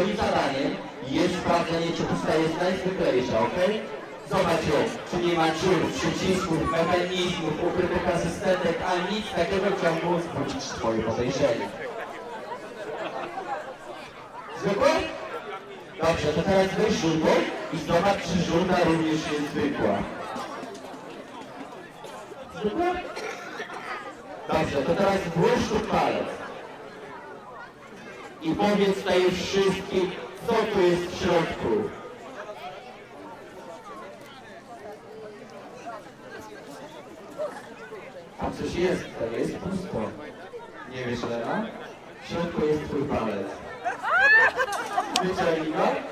Twoim zadaniem jest sprawdzenie, czy pusta jest najzwyklejsza, ok? Zobacz ją, czy nie ma dziur, przycisków, mechanizmów, ukrytych asystentek, a nic takiego, mógł wzbudzić Twoje podejrzenie. Zwykłe? Dobrze, to teraz weź żółtą i zobacz, czy żółta również jest zwykła. Zwykła? Dobrze, to teraz włóż tu palec. I powiedz tutaj wszystkim, co tu jest w środku. A coś jest, to jest pusto. Nie wiesz, Lena? W środku jest twój palec. Wyciągnij go.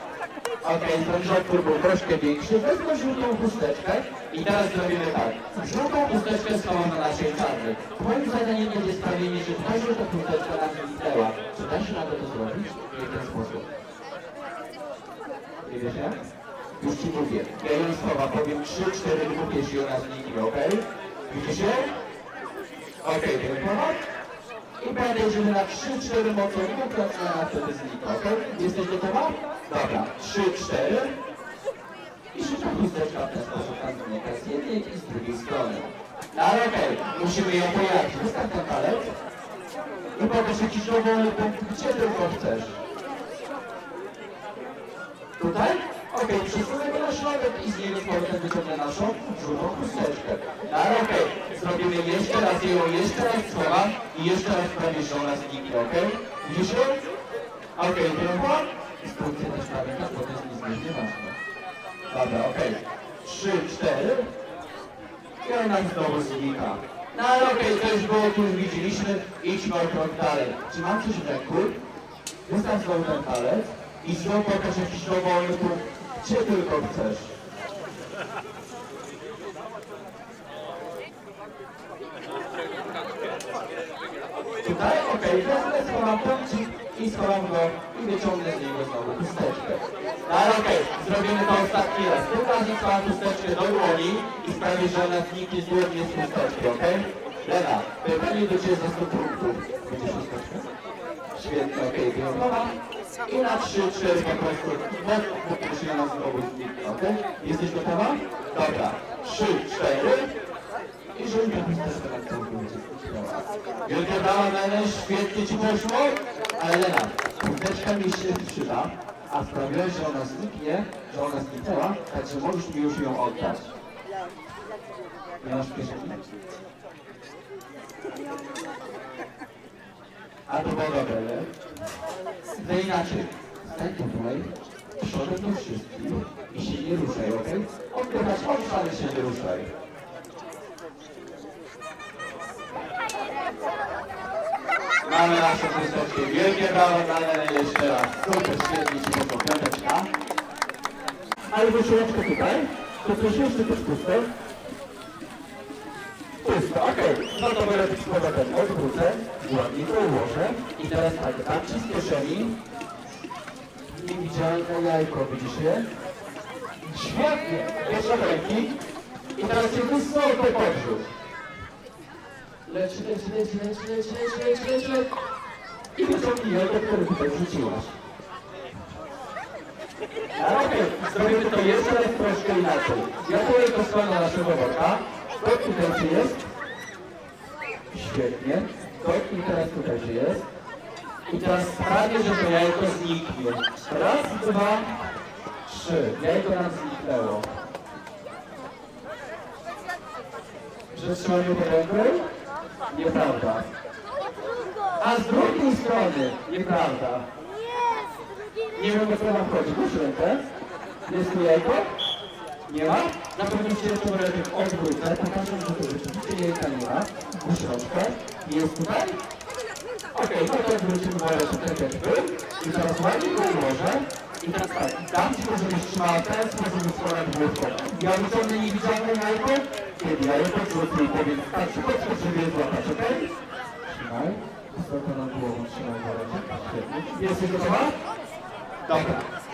Okej, ten środku był troszkę większy. Wezmę żółtą chusteczkę i teraz zrobimy tak. Żółtą chusteczkę schowam na naszej czarny. Twoim zadaniem będzie sprawienie, że ta żółta chusteczka nam zniknęła. Czy da się radę to zrobić? W ten sposób. Nie wiesz jak? Już ci mówię. Ja ją schowam, powiem 3-4 minuty, jeśli ona zniknie, okej? Widzisz ją? Okej, okay, pomóc? I że na 3-4 mocą dwukrotnie ona wtedy znika, okej? Jesteś gotowa? Dobra, 3-4 i szybko chusteczka w ten sposób tam z jednej i z drugiej strony. No ale okej, musimy ją pojawić. Wystaw ten palec i poproszę ci dowolny punkt, gdzie tylko chcesz. Tutaj? Okej, przesunę go na środek i z niego z powrotem wyciągnę naszą żółtą chusteczkę. No ale okej, zrobimy jeszcze raz ją, jeszcze raz schowam i jeszcze raz sprawię, że ona zniknie, okej? Widzisz ją? Okej, tylko? Instrukcję też pamiętasz, bo to jest niezmiernie ważne. Dobra, okej. Trzy, cztery. I ona znowu znika. No ale okej, to już było, tu już widzieliśmy. Idźmy o krok dalej. Czy mam coś w ręku? Wystaw znowu ten palec i znowu pokaż jakiś dowolny punkt, gdzie tylko chcesz. Tutaj? Okej, wezmę, schowam punkcik i schowam go i wyciągnę z niego znowu chusteczkę. No ale okej, zrobimy to ostatni raz. Tym razem schowam chusteczkę do dłoni i sprawię, że ona zniknie zgodnie z chusteczką, okej? Lena, pytanie do Ciebie za 100 punktów. Będziesz chusteczkę? Świetnie, okej, wyjątkowa. I na 3, 4 po prostu mocno poproszę na znowu zniknie, okej? Jesteś gotowa? Dobra. 3, 4 i żeby ta chusteczka na zniknęła. Wielka brawa, Lena, świetnie Ci poszło, ale Lena, chusteczka mi się przyda, a sprawiłeś, że ona zniknie, że ona zniknęła, także możesz mi już ją oddać. Nie masz kieszeni? A to było dobre, nie? To inaczej. Stań tutaj, przodem do wszystkich i się nie ruszaj, okej? Oddychać, chodź, ale się nie ruszaj. Mamy naszą chusteczkę. Wielkie brawa dla Leny jeszcze raz. Super, świetnie Ci poszło, piąteczka. Ale wyszłeczkę tutaj, to coś jeszcze też puste. Pusto, okej. No to będę z powrotem odwrócę, ładnie to ułożę. I teraz tak, z kieszeni niewidzialne jajko, widzisz je? Świetnie! Jeszcze ręki. I teraz się wysoko podrzuć. Leć, leć, leć, leć, leć, leć, leć, leć, leć. I wyciągnij jajko, które tutaj wrzuciłaś. Okej, zrobimy to jeszcze raz troszkę inaczej. Ja tu jajko składam naszego worka. To tutaj czy jest? Świetnie. Dotknij teraz tutaj, czy jest. I teraz sprawię, że to jajko zniknie. Raz, dwa, trzy. Jajko nam zniknęło. Że trzymamy pod ręką? Nieprawda. A z drugiej strony? Nieprawda. Nie wiem, o co nam chodzi. Puść rękę. Jest tu jajko? Nie ma? Na pewno się jeszcze rękę odwrócę. Pokażę, że tu rzeczywiście jajka nie ma. Puść rączkę. Jest tutaj? Okej, no to wrócimy do reszty I teraz ładnie go ułożę. I teraz tak, dam Ci to, żebyś trzymała ten sposób swoją główką. Ja wyciągnę niewidzialne jajko, kiedy jajko wrzucę i powiem, tak, się podskocz, żeby je złapać, okej? Trzymaj. Wysoko nad głową trzymaj. Świetnie. Jesteś gotowa? Dobra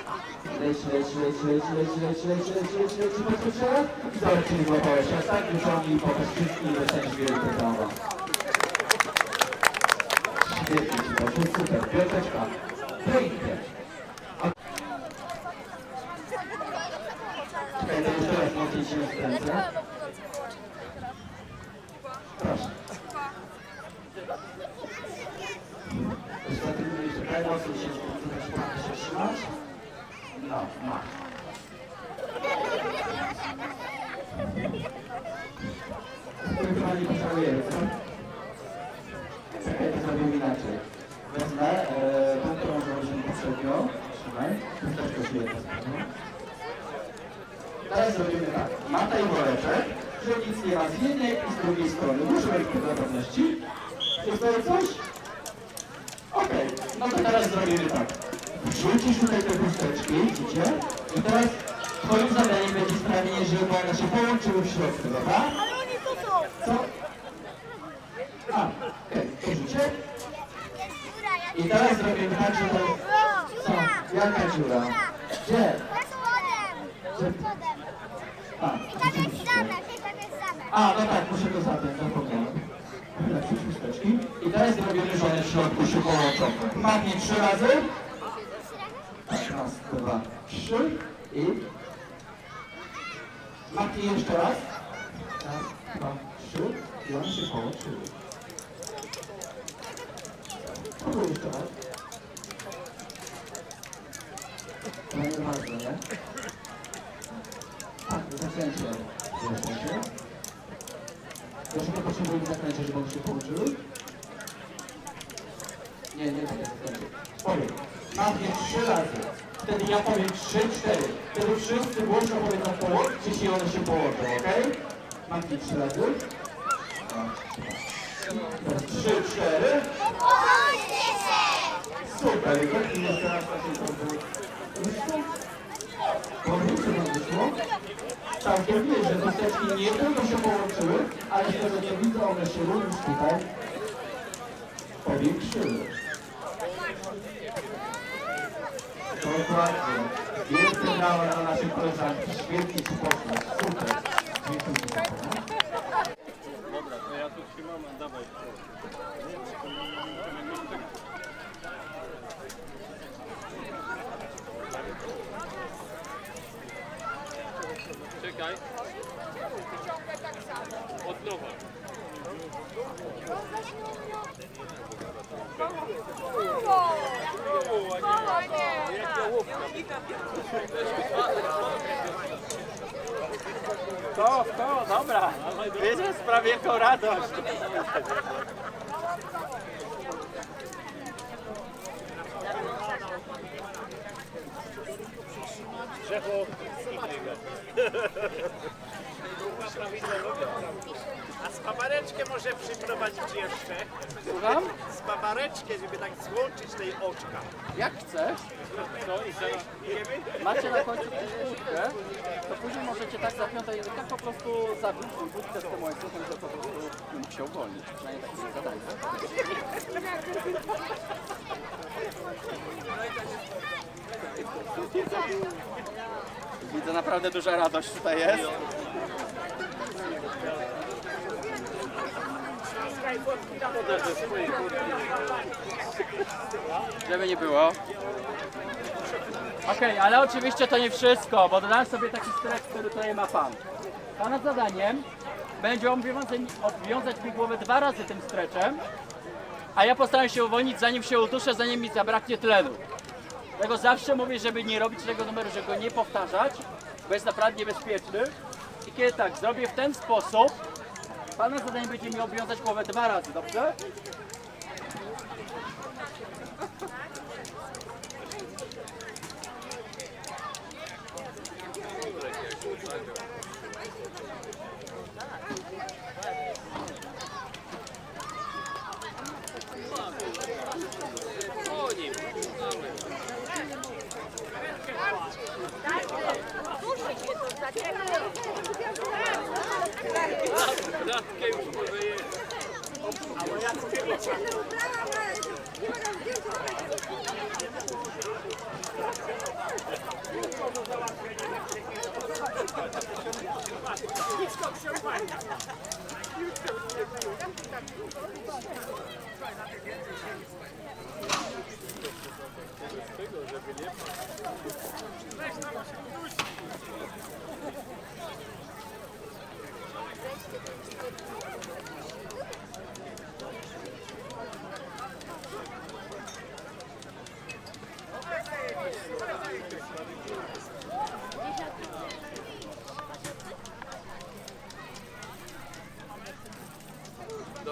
leci, leci, leci, leci, leci, leci, leci, leci, leci, leci, patrz, patrz, zobacz, czyli złapałeś raz tak, wyciągnij, popatrz wszystkich i dostaniesz wielkie brawa. Świetnie ci poszło, super, piąteczka, pięknie. Czekaj, to jeszcze raz mocniej się wkręcę. Wezmę e, tą, którą założyłem poprzednio. Trzymaj. Chusteczkę się jedno Teraz zrobimy tak. Mata i woreczek, że nic nie ma z jednej i z drugiej strony. Muszę mieć dla pewności. Jest to coś? Okej, no to teraz zrobimy tak. Wrzucisz tutaj te chusteczki, widzicie? I teraz twoim zadaniem będzie sprawienie, żeby one się połączyły w środku, dobra? Ale oni tu są! Co? A, okej, to rzucie. I teraz zrobimy tak, że to... Co? Jaka dziura? Gdzie? Za spodem! Gdzie? Spodem. A, I tam jest zamek, i tam jest zamek. A, no tak, muszę to zapiąć, zapomniałem. I teraz zrobimy, że one w środku się połączą. Machnie trzy razy. Raz, dwa, trzy i... Machnij jeszcze raz. Raz, dwa, trzy i one się połączyły. Nie bardzo, nie? Tak, zakręcie. Zakręcie. Dlaczego potrzebujemy zakręcie, żeby się połączyły? Nie, nie tak zakręcie. Powiem. Machnie trzy razy. Wtedy ja powiem trzy, cztery. Wtedy wszyscy głośno powiedzą połączcie się i one się połączą, okej? Machnij trzy razy. Trzy, cztery. Raz na to Wyszło? Powrócę? Całkiem nie, że chusteczki nie tylko się połączyły, ale z tego co widzę, one się również tutaj powiększyły. Dokładnie. Wielkie brawa dla naszych koleżanki. Świetnie ci poszło. Super. Dziękuję. Dobra, to ja tu trzymam, a dawaj. Czekaj. Od nowa. To, to, dobra. Wiecie, sprawię wielką radość. Drzewo A spawareczkę może przyprowadzić jeszcze? Słucham? Spawareczkę, żeby tak złączyć tej oczka. Jak chcesz, No i zaraz. macie na końcu budkę, to później możecie tak zapiąć i tak po prostu zabić budkę z tym łańcuchem, że po prostu mógł się uwolnić. Przynajmniej zadanie. Widzę naprawdę duża radość tutaj jest. Żeby nie było. Okej, ale oczywiście to nie wszystko, bo dodałem sobie taki stres, który tutaj ma Pan. Pana zadaniem będzie obwiązać, obwiązać mi głowę dwa razy tym streczem, a ja postaram się uwolnić zanim się uduszę, zanim mi zabraknie tlenu. Dlatego zawsze mówię, żeby nie robić tego numeru, żeby go nie powtarzać, bo jest naprawdę niebezpieczny. I kiedy tak zrobię w ten sposób, Pana zadanie będzie mi obwiązać głowę dwa razy, dobrze?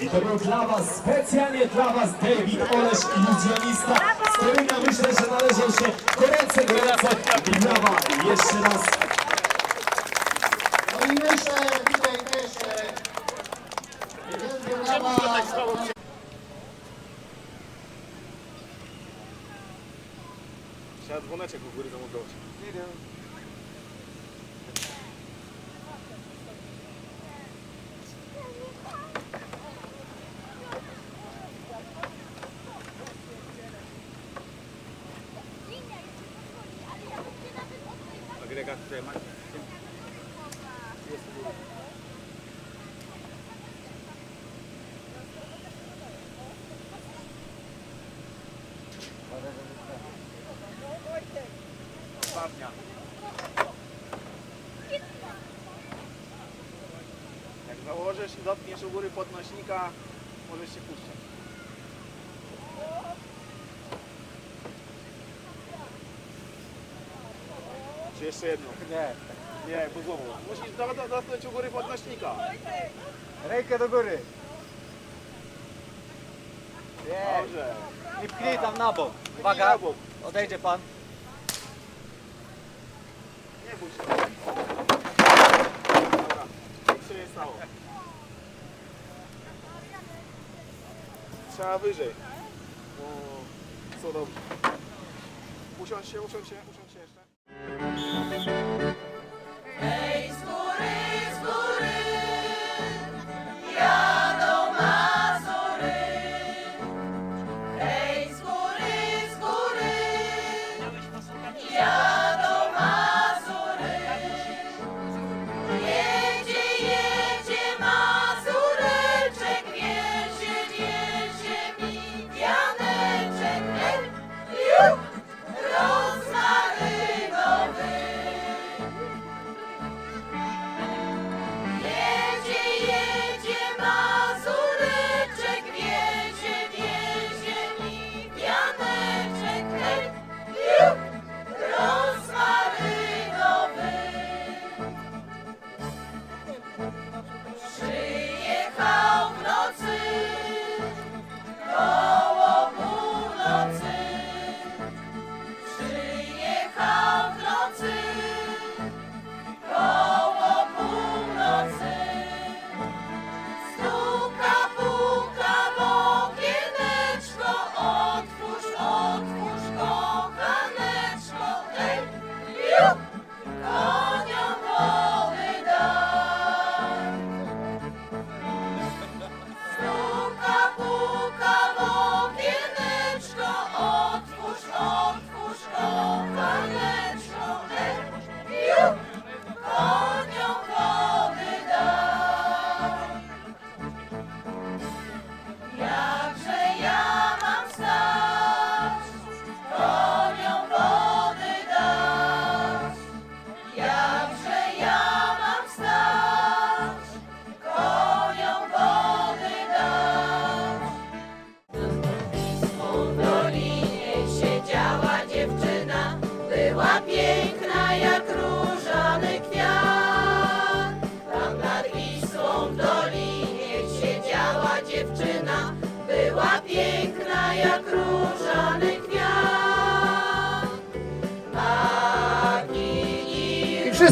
I to był dla Was, specjalnie dla Was David Olesz, iluzjonista, z którym ja myślę, że należą się gorące, gorące brawa jeszcze raz. No i myślę tutaj też wielkie brawa Trzeba dzwoneczek u góry zamontować. Agregat temat. Ostatnia. Jak założysz i dotkniesz u góry podnośnika, możesz się puszczać. Czy jeszcze jedno? Nie. Nie, po głową. Musisz do- do- dotknąć u góry podnośnika. Rękę do góry. Dobrze. I pchnij tam na bok. Uwaga, odejdzie pan. Nie bój się. Dobra. Nic się nie stało. Trzeba wyżej. No, co dobrze. Usiądź się, usiądź się, usiądź się jeszcze.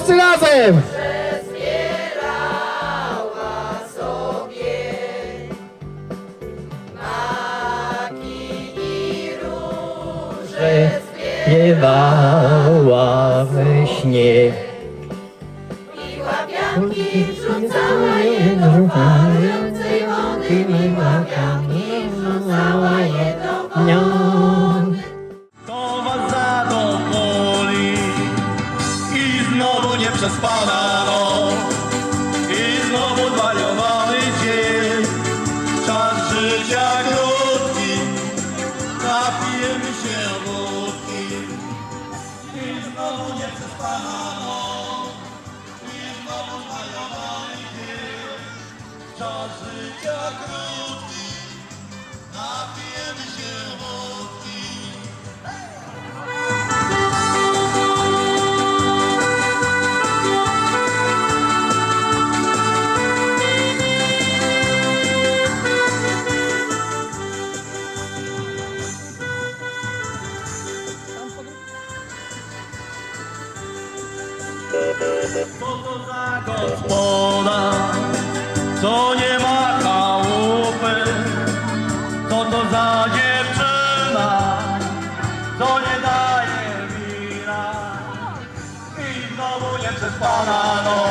Wszyscy razem! śpiewała we śnie. I łapianki rzucała je do palącej wody, i łapianki rzucała Banano.